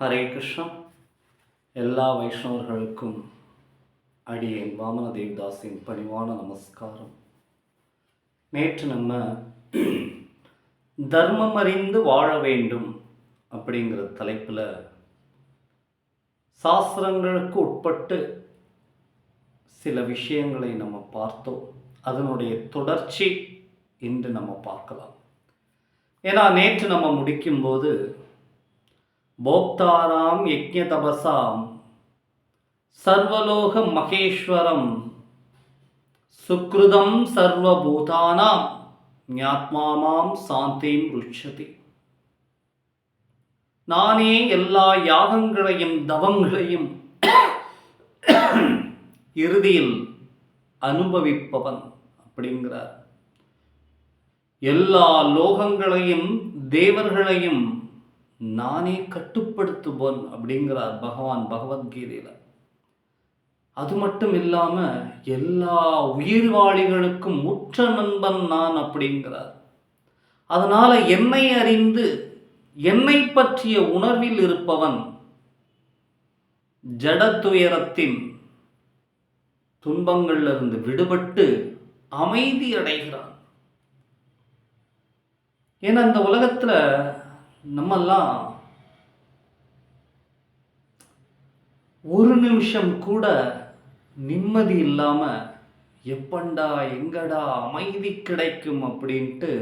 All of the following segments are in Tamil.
ஹரே கிருஷ்ணா. எல்லா வைஷ்ணவர்களுக்கும் அடியேன் வாமன தேவ்தாஸின் பணிவான நமஸ்காரம். நேற்று நம்ம தர்மம் அறிந்து வாழ வேண்டும் அப்படிங்கிற தலைப்பில் சாஸ்திரங்களுக்கு உட்பட்டு சில விஷயங்களை நம்ம பார்த்தோம். அதனுடைய தொடர்ச்சி இன்று நம்ம பார்க்கலாம். ஏன்னா நேற்று நம்ம முடிக்கும்போது போக்தாராம் யஜ்ய தபசாம் சர்வலோக மகேஸ்வரம். சுக்ருதம் சர்வபூதானாம். ஞாத்மாமாம் சாந்திம் ருட்சதி நானே எல்லா யாகங்களையும் தவங்களையும் இறுதியில் அனுபவிப்பவன் அப்படிங்கிறார். எல்லா லோகங்களையும் தேவர்களையும் நானே கட்டுப்படுத்துவோன் அப்படிங்கிறார் பகவான் பகவத்கீதையில். அது மட்டும் இல்லாமல் எல்லா உயிர்வாளிகளுக்கும் முற்ற நண்பன் நான் அப்படிங்கிறார். அதனால் என்னை அறிந்து என்னை பற்றிய உணர்வில் இருப்பவன் ஜடத்துயரத்தின் துன்பங்களிலிருந்து விடுபட்டு அமைதி அடைகிறான். ஏன்னா இந்த உலகத்தில் நம்மெல்லாம் ஒரு நிமிஷம் கூட நிம்மதி இல்லாமல் எப்பண்டா எங்கடா அமைதி கிடைக்கும் அப்படின்ட்டு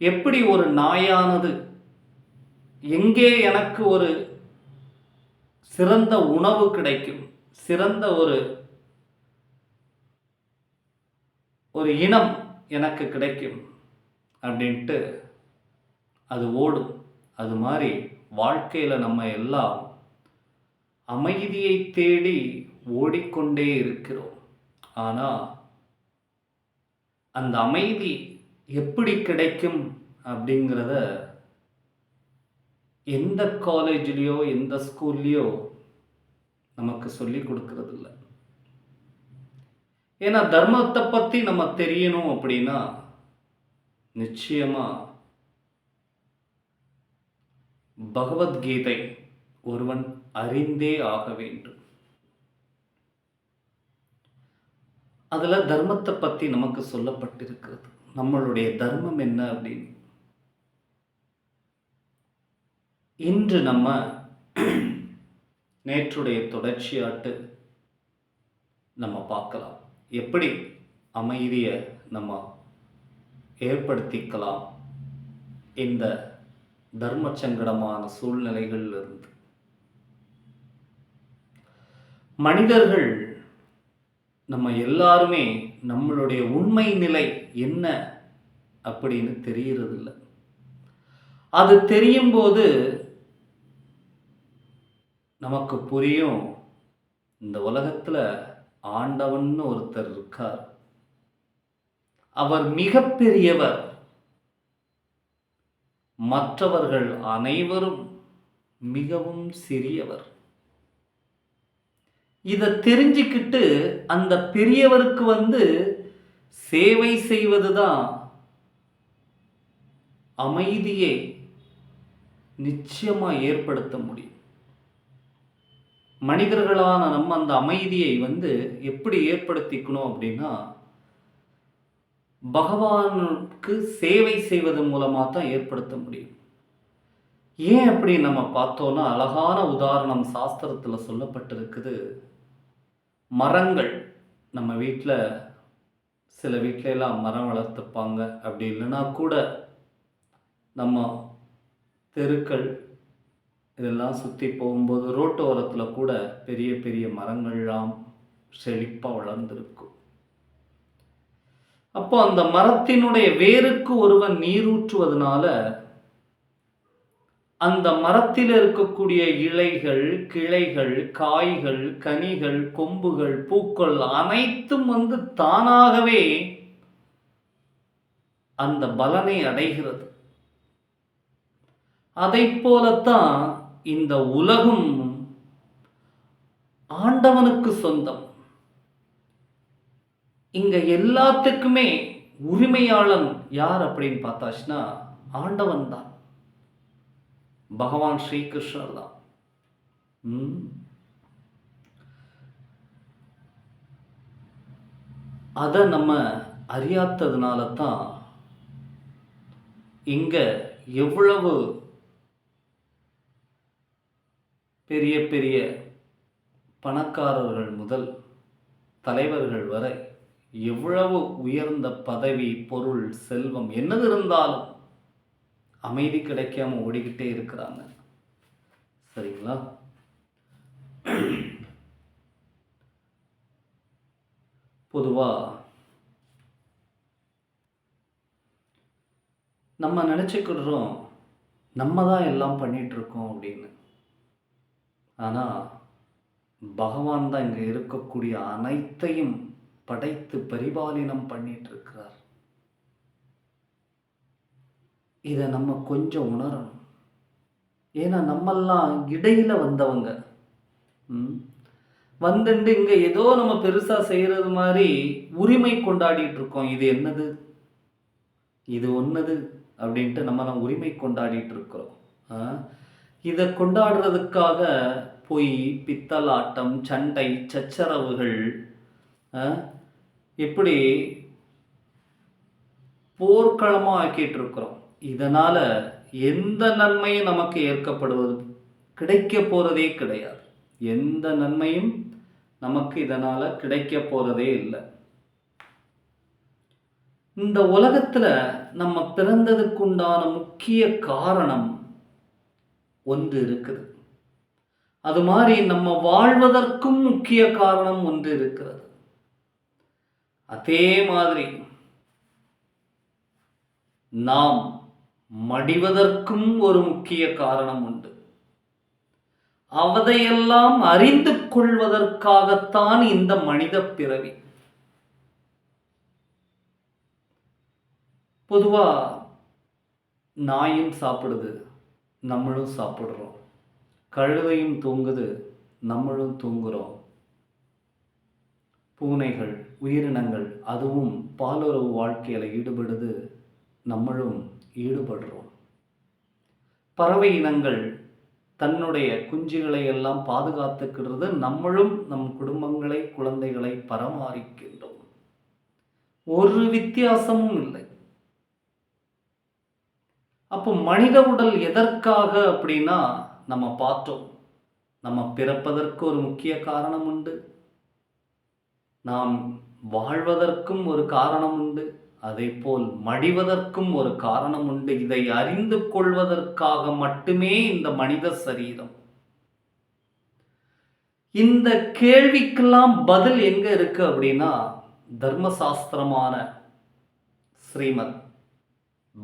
எப்படி ஒரு நாயானது எங்கே எனக்கு ஒரு சிறந்த உணவு கிடைக்கும் சிறந்த ஒரு ஒரு இனம் எனக்கு கிடைக்கும் அப்படின்ட்டு அது ஓடும். அது மாதிரி வாழ்க்கையில் நம்ம எல்லாம் அமைதியை தேடி ஓடிக்கொண்டே இருக்கிறோம். ஆனால் அந்த அமைதி எப்படி கிடைக்கும் அப்படிங்கிறத எந்த காலேஜ்லேயோ எந்த ஸ்கூல்லையோ நமக்கு சொல்லி கொடுக்கறதில்ல. ஏன்னா தர்மத்தை பற்றி நம்ம தெரியணும் அப்படின்னா நிச்சயமாக பகவத்கீதை ஒருவன் அறிந்தே ஆக வேண்டும். அதில் தர்மத்தை பற்றி நமக்கு சொல்லப்பட்டிருக்கிறது. நம்மளுடைய தர்மம் என்ன அப்படின்னு? இன்று நம்ம நேற்றுடைய தொடர்ச்சியாட்டு நம்ம பார்க்கலாம். எப்படி அமைதியை நம்ம ஏற்படுத்திக்கலாம் இந்த தர்ம சங்கடமான சூழ்நிலைகளிலிருந்து. மனிதர்கள் நம்ம எல்லாருமே நம்மளுடைய உண்மை நிலை என்ன அப்படின்னு தெரியறதில்ல. அது தெரியும் போது நமக்கு புரியும் இந்த உலகத்தில் ஆண்டவன்னு ஒருத்தர் இருக்கார். அவர் மிகப்பெரியவர். மற்றவர்கள் அனைவரும் மிகவும் சிறியவர். இதை தெரிஞ்சுக்கிட்டு அந்த பெரியவருக்கு வந்து சேவை செய்வது தான் அமைதியை நிச்சயமாக ஏற்படுத்த முடியும். மனிதர்களான நம்ம அந்த அமைதியை வந்து எப்படி ஏற்படுத்திக்கணும் அப்படின்னா பகவானுக்கு சேவை செய்வதன் மூலமாக தான் ஏற்படுத்த முடியும். ஏன் அப்படி நம்ம பார்த்தோன்னா அழகான உதாரணம் சாஸ்திரத்தில் சொல்லப்பட்டிருக்குது. மரங்கள் நம்ம வீட்டில் சில வீட்டில எல்லாம் மரம் வளர்த்துப்பாங்க. அப்படி இல்லைன்னா கூட நம்ம தெருக்கள் இதெல்லாம் சுற்றி போகும்போது ரோட்டு ஓரத்தில் கூட பெரிய பெரிய மரங்கள்லாம் செழிப்பாக வளர்ந்துருக்கும். அப்போ அந்த மரத்தினுடைய வேருக்கு ஒருவன் நீரூற்றுவதனால அந்த மரத்தில் இருக்கக்கூடிய இலைகள் கிளைகள் காய்கள் கனிகள் கொம்புகள் பூக்கள் அனைத்தும் வந்து தானாகவே அந்த பலனை அடைகிறது. அதை போலத்தான் இந்த உலகம் ஆண்டவனுக்கு சொந்தம். இங்கே எல்லாத்துக்குமே உரிமையாளன் யார் அப்படின்னு பார்த்தாச்சுன்னா ஆண்டவன் தான் பகவான் ஸ்ரீகிருஷ்ணர் தான் ம். அதை நம்ம அறியாததுனால தான் இங்கே எவ்வளவு பெரிய பெரிய பணக்காரர்கள் முதல் தலைவர்கள் வரை எவ்வளவு உயர்ந்த பதவி பொருள் செல்வம் என்னது இருந்தாலும் அமைதி கிடைக்காம ஓடிக்கிட்டே இருக்கிறாங்க. சரிங்களா? பொதுவாக நம்ம நினச்சிக்கிடுறோம் நம்ம தான் எல்லாம் பண்ணிகிட்ருக்கோம் அப்படின்னு. ஆனால் பகவான் தான் இங்கே இருக்கக்கூடிய அனைத்தையும் படைத்து பரிபாலனம் பண்ணிட்டு இருக்கிறார் இதை நம்ம கொஞ்சம் உணரணும். ஏன்னா நம்மெல்லாம் இடையில வந்தவங்க. ம்? வந்துட்டு இங்கே ஏதோ நம்ம பெருசாக செய்கிறது மாதிரி உரிமை கொண்டாடிட்டு இருக்கோம் இது என்னது? இது ஒன்னது அப்படின்ட்டு நம்ம நம்ம உரிமை கொண்டாடிட்டு இருக்கிறோம் ஆ? இதை கொண்டாடுறதுக்காக பொய் பித்தலாட்டம் சண்டை சச்சரவுகள் இப்படி போர்க்களமாக ஆக்கிட்டு இருக்கிறோம் இதனால் எந்த நன்மையும் நமக்கு ஏற்கப்படுவது கிடைக்க போகிறதே கிடையாது. எந்த நன்மையும் நமக்கு இதனால் கிடைக்க போகிறதே இல்லை. இந்த உலகத்தில் நம்ம பிறந்ததுக்குண்டான முக்கிய காரணம் ஒன்று இருக்குது. அது மாதிரி நம்ம வாழ்வதற்கும் முக்கிய காரணம் ஒன்று இருக்கிறது. அதே மாதிரி நாம் மடிவதற்கும் ஒரு முக்கிய காரணம் உண்டு. அவதையெல்லாம் அறிந்து கொள்வதற்காகத்தான் இந்த மனித பிறவி. பொதுவா நாயும் சாப்பிடுது நம்மளும் சாப்பிடுறோம். கழுதையும் தூங்குது நம்மளும் தூங்குறோம். பூனைகள் உயிரினங்கள் அதுவும் பாலுறவு வாழ்க்கையில் ஈடுபடுது நம்மளும் ஈடுபடுறோம். பறவை இனங்கள் தன்னுடைய குஞ்சுகளை எல்லாம் பாதுகாத்துக்கிறது நம்மளும் நம் குடும்பங்களை குழந்தைகளை பராமரிக்கின்றோம். ஒரு வித்தியாசமும் இல்லை. அப்போ மனித உடல் எதற்காக அப்படின்னா நம்ம பார்த்தோம். நம்ம பிறப்பதற்கு ஒரு முக்கிய காரணம் உண்டு. நாம் வாழ்வதற்கும் ஒரு காரணம் உண்டு அதே போல் மடிவதற்கும் ஒரு காரணம் உண்டு இதை அறிந்து கொள்வதற்காக மட்டுமே இந்த மனித சரீரம். இந்த கேள்விக்கெல்லாம் பதில் எங்க இருக்கு அப்படின்னா தர்மசாஸ்திரமான ஸ்ரீமத்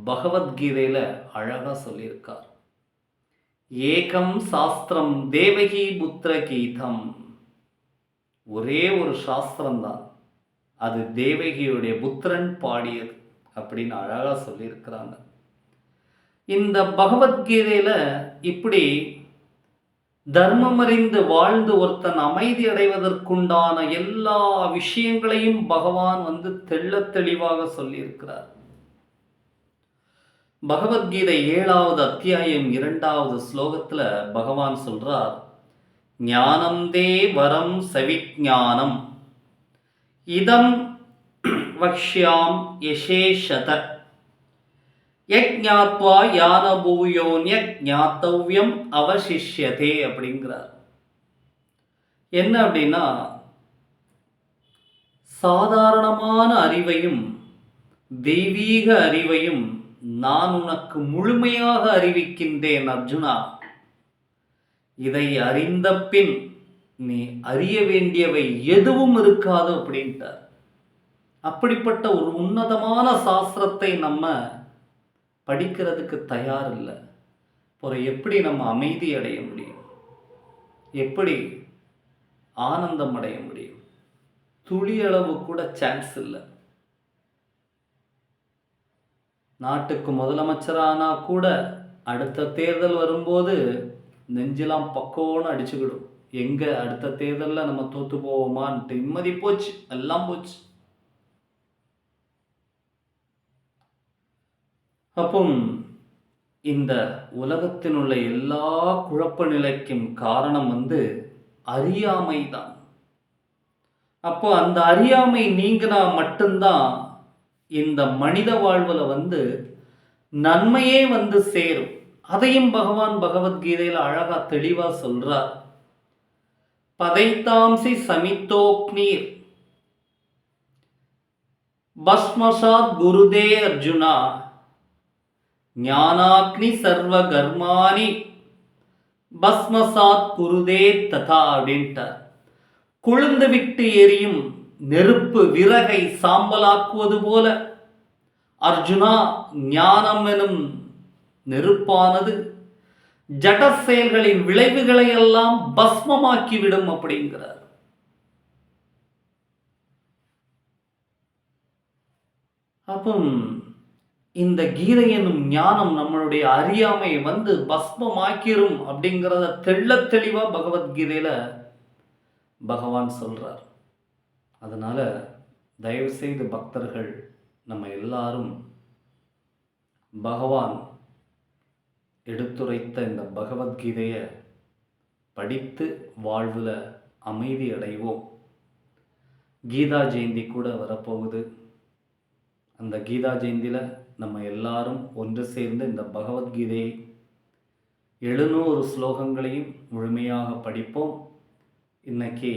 பகவத்கீதையில அழகா சொல்லியிருக்கார். ஏகம் சாஸ்திரம் தேவகி புத்திர கீதம். ஒரே ஒரு சாஸ்திரம் தான் அது தேவகியுடைய புத்திரன் பாடியது அப்படின்னு அழகாக சொல்லியிருக்கிறாங்க. இந்த பகவத்கீதையில இப்படி தர்மம் அறிந்து வாழ்ந்து ஒருத்தன் அமைதி அடைவதற்குண்டான எல்லா விஷயங்களையும் பகவான் வந்து தெள்ளத் தெளிவாக சொல்லியிருக்கிறார். பகவத்கீதை ஏழாவது அத்தியாயம் இரண்டாவது ஸ்லோகத்தில் பகவான் சொல்றார் ஞானம் தே வரம் சவிஞானம் இதம் வக்ஷ்யாம் யசேஷத யஜ்ஞாத்வா யானபூயோன்ய ஞாத்தவ்யம் அவசிஷ்யதே அப்படிங்கிறார். என்ன அப்படின்னா சாதாரணமான அறிவையும் தெய்வீக அறிவையும் நான் உனக்கு முழுமையாக அறிவிக்கின்றேன் அர்ஜுனா. இதை அறிந்த பின் நீ அறிய வேண்டியவை எதுவும் இருக்காது அப்படின்ட்டார். அப்படிப்பட்ட ஒரு உன்னதமான சாஸ்திரத்தை நம்ம படிக்கிறதுக்கு தயார் இல்லை அப்புறம் எப்படி நம்ம அமைதி அடைய முடியும்? எப்படி ஆனந்தம் அடைய முடியும்? துளியளவு கூட சான்ஸ் இல்லை. நாட்டுக்கு முதலமைச்சரானா கூட அடுத்த தேர்தல் வரும்போது நெஞ்செல்லாம் பக்கோன்னு அடிச்சுக்கிடும். எங்கே அடுத்த தேர்தலில் நம்ம தோற்று போவோமான்ட்டு நிம்மதி போச்சு எல்லாம் போச்சு. அப்போ இந்த உலகத்தினுள்ள எல்லா குழப்ப நிலைக்கும் காரணம் வந்து அறியாமை தான் அப்போ அந்த அறியாமை நீங்கினா மட்டும்தான் இந்த மனித வாழ்வில் வந்து நன்மையே வந்து சேரும். அதையும் பகவான் பகவத்கீதையில் அழகாக தெளிவாக சொல்கிறார் பதைத்தாம்சி சமித்தோக்னீர். பஸ்மசாத் குருதே அர்ஜுனா. ஞானாக்னி சர்வ கர்மானி பஸ்மசாத் குருதே ததா அப்படின்ட்டார். குளிர்ந்து விட்டு எரியும் நெருப்பு விறகை சாம்பலாக்குவது போல. அர்ஜுனா ஞானம் எனும் நெருப்பானது ஜட செயல்களின் விளைவுகளை எல்லாம் பஸ்மமாக்கிவிடும் அப்படிங்கிறார். அப்போ இந்த கீதை என்னும் ஞானம் நம்மளுடைய அறியாமையை வந்து பஸ்மமாக்கிரும் அப்படிங்கிறத தெள்ள தெளிவா பகவத்கீதையில பகவான் சொல்றார். அதனால தயவு செய்து பக்தர்கள் நம்ம எல்லாரும் பகவான் எடுத்துரைத்த இந்த பகவத்கீதையை படித்து வாழ்வில் அமைதி அடைவோம். கீதா ஜெயந்தி கூட வரப்போகுது. அந்த கீதா ஜெயந்தியில் நம்ம எல்லாரும் ஒன்று சேர்ந்து இந்த பகவத்கீதையை எழுநூறு ஸ்லோகங்களையும் முழுமையாக படிப்போம். இன்னைக்கு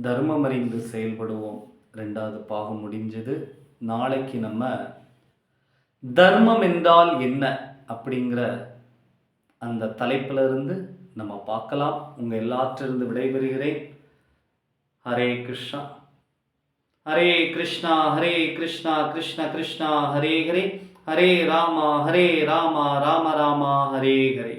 தர்மம் அறிந்து செயல்படுவோம். ரெண்டாவது பாகம் முடிஞ்சது. நாளைக்கு நம்ம தர்மம் என்றால் என்ன அப்படிங்கிற அந்த தலைப்பில் இருந்து நம்ம பார்க்கலாம். உங்கள் எல்லாற்றிலிருந்து விடைபெறுகிறேன். ஹரே கிருஷ்ணா. ஹரே கிருஷ்ணா ஹரே கிருஷ்ணா கிருஷ்ண கிருஷ்ணா ஹரே ஹரே. ஹரே ராமா ஹரே ராமா ராம ராமா ஹரே ஹரே.